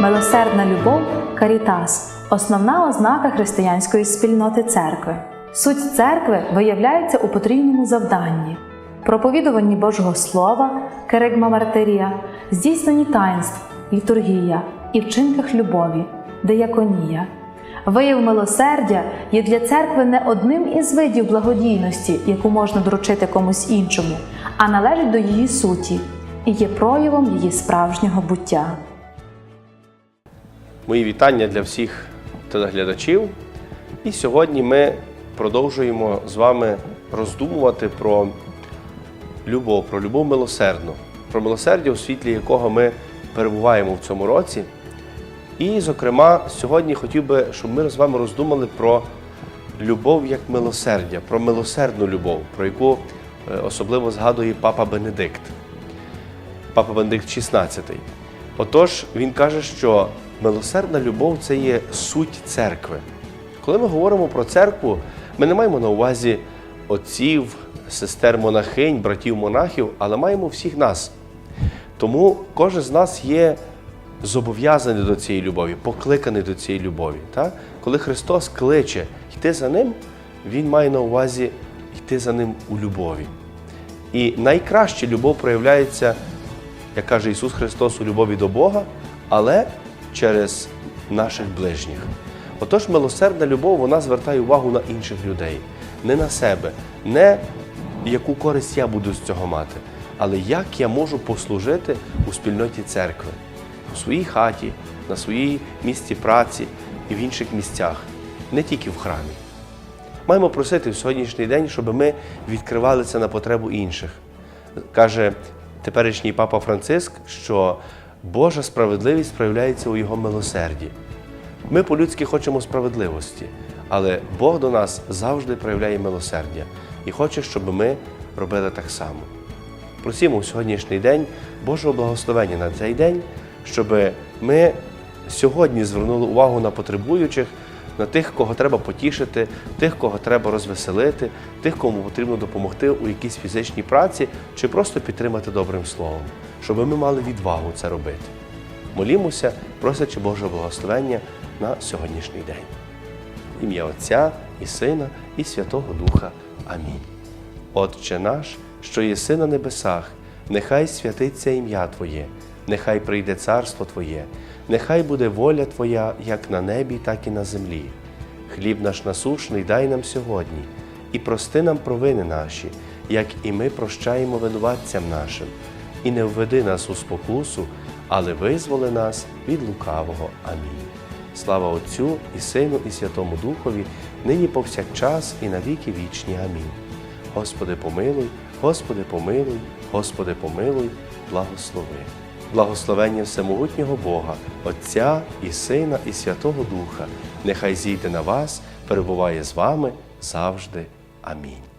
Милосердна любов карітас основна ознака християнської спільноти церкви. Суть церкви виявляється у потрійному завданні проповідуванні Божого Слова, керигма мартерія, здійсненні таїнств, літургія і вчинках любові, деяконія. Вияв милосердя є для церкви не одним із видів благодійності, яку можна доручити комусь іншому, а належить до її суті і є проявом її справжнього буття. Мої вітання для всіх телеглядачів. І сьогодні ми продовжуємо з вами роздумувати про любов, про любов милосердну, про милосердя, у світлі якого ми перебуваємо в цьому році. І, зокрема, сьогодні хотів би, щоб ми з вами роздумали про любов як милосердя, про милосердну любов, про яку е, особливо згадує папа Бенедикт. Папа Бенедикт XVI. Отож, він каже, що милосердна любов це є суть церкви. Коли ми говоримо про церкву, ми не маємо на увазі отців, сестер монахинь, братів монахів, але маємо всіх нас. Тому кожен з нас є зобов'язаний до цієї любові, покликаний до цієї любові. Так? Коли Христос кличе йти за ним, Він має на увазі йти за ним у любові. І найкраще любов проявляється, як каже Ісус Христос, у любові до Бога, але через наших ближніх. Отож, милосердна любов вона звертає увагу на інших людей, не на себе, не яку користь я буду з цього мати, але як я можу послужити у спільноті церкви, у своїй хаті, на своїй місці праці і в інших місцях, не тільки в храмі. Маємо просити в сьогоднішній день, щоб ми відкривали це на потребу інших. Каже теперішній папа Франциск, що Божа справедливість проявляється у його милосерді. Ми по-людськи хочемо справедливості, але Бог до нас завжди проявляє милосердя і хоче, щоб ми робили так само. Просімо у сьогоднішній день Божого благословення на цей день, щоб ми сьогодні звернули увагу на потребуючих, на тих, кого треба потішити, тих, кого треба розвеселити, тих, кому потрібно допомогти у якійсь фізичній праці чи просто підтримати добрим словом, щоб ми мали відвагу це робити. Молімося, просячи Божого благословення на сьогоднішній день. Ім'я Отця і Сина, і Святого Духа. Амінь. Отче наш, що єси на небесах, нехай святиться ім'я Твоє, нехай прийде царство Твоє, нехай буде воля Твоя як на небі, так і на землі. Хліб наш насушний дай нам сьогодні, і прости нам провини наші, як і ми прощаємо винуватцям нашим, і не введи нас у спокусу, але визволи нас від лукавого. Амінь. Слава Отцю і Сину, і Святому Духові, нині повсякчас, і на віки вічні. Амінь. Господи, помилуй, Господи, помилуй, Господи, помилуй, благослови. Благословення Всемогутнього Бога, Отця і Сина, і Святого Духа, нехай зійде на вас, перебуває з вами завжди. Амінь.